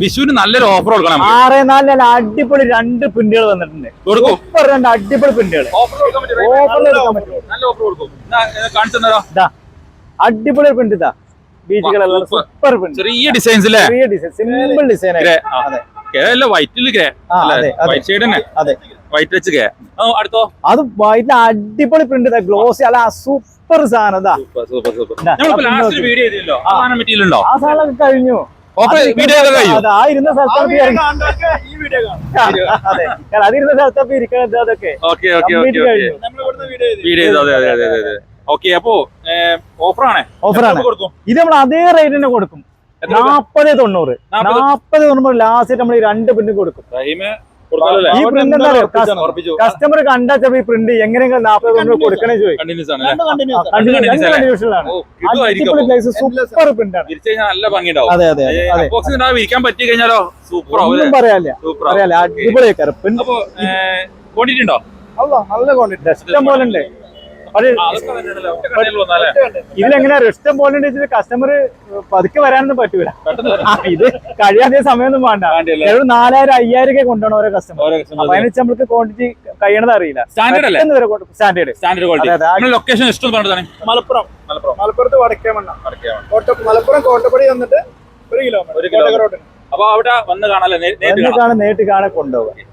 വിഷുവിന് നല്ലൊരു ഓഫർ കൊടുക്കണം. ആറ് നാല് അടിപൊളി രണ്ട് പ്രിന്റുകൾ വന്നിട്ടുണ്ട് ഓഫർ രണ്ട് അടിപൊളി പ്രിന്റുകൾ. അടിപൊളി പ്രിന്റ് ഇതാ. Super print. ചെറിയ ഡിസൈൻസ് അല്ലേ ചെറിയ ഡിസൈൻ സിമ്പിൾ ഡിസൈൻ വൈറ്റിൽ. വൈറ്റ് ഷെയ്ഡ് തന്നെ. അതെ. വൈറ്റ് വെച്ച് അടുത്തോ? അത് വൈറ്റ് അടിപൊളി പ്രിന്റ് ഗ്ലോസ് അല്ല സൂപ്പർ സാധനം സൂപ്പർ സൂപ്പർ സൂപ്പർ വീഡിയോ ചെയ്തില്ലോ ആ സാധനം കഴിഞ്ഞു. വീഡിയോ സ്ഥലത്തൊക്കെ അതിരുന്ന സ്ഥലത്തൊക്കെ ഇരിക്കണത് അതൊക്കെ. ഓക്കെ ഓക്കെ Complete ഓക്കെ കഴിഞ്ഞു. വീഡിയോ അതെ അതെ അതെ അതെ അതെ. ഓക്കെ അപ്പോ ഓഫറാണ്? ഇത് നമ്മൾ അതേ റേറ്റ് തന്നെ കൊടുക്കും? നാപ്പത് തൊണ്ണൂറ്. നാപ്പത്? തൊണ്ണൂറ് ലാസ്റ്റ് നമ്മൾ രണ്ട് പിന്നെ കൊടുക്കും. ഈ പ്രിന്റ് എന്താ കസ്റ്റമർ കണ്ടാ ഈ പ്രിന്റ് എങ്ങനെയെങ്കിലും നാപ്പത് തൊണ്ണൂറ് കൊടുക്കണേ ചോദിക്കും. സൂപ്പർ പ്രിന്റ് ആണ്. അതെ അതെ പറ്റി കഴിഞ്ഞാലോ? സൂപ്പർ ഒന്നും പറയാല്ല സൂപ്പർ അടിപൊളിയൊക്കെ ക്വാണ്ടിറ്റി ഉണ്ടോ? നല്ല ക്വാണ്ടിറ്റി ഇഷ്ടം പോലെ ഉണ്ട്. പക്ഷേ ആ, അതൊക്കെ തന്നെയാണല്ലോ. ഒറ്റ കടയിൽ ഇതിലെങ്ങനെ ഇഷ്ടം പോലെ വെച്ചിട്ട് കസ്റ്റമർ പതുക്കെ വരാനൊന്നും പറ്റൂല. ഇത് കഴിയാതെ സമയമൊന്നും വേണ്ട? ഒരു നാലായിരം അയ്യായിരം ഒക്കെ കൊണ്ടുപോകണം ഓരോ കസ്റ്റമർ അതിനുവെച്ച് നമ്മൾക്ക് ക്വാണ്ടിറ്റി കഴിയണത് അറിയില്ല. സ്റ്റാൻഡേർഡ് അല്ലേ? സ്റ്റാൻഡേർഡ് സ്റ്റാൻഡേർഡ് ക്വാളിറ്റി അതെ, അതെ. ലൊക്കേഷൻ ഇഷ്ടം മലപ്പുറം. മലപ്പുറം. മലപ്പുറത്ത് വടക്കേമണ്ണ. മലപ്പുറം കോട്ടപ്പടി വന്നിട്ട് ഒരു കിലോമീറ്റർ. അപ്പൊ അവിടെ വന്ന് കാണാല്ലേ? നേരിട്ട് കാണാൻ കൊണ്ടുപോകാം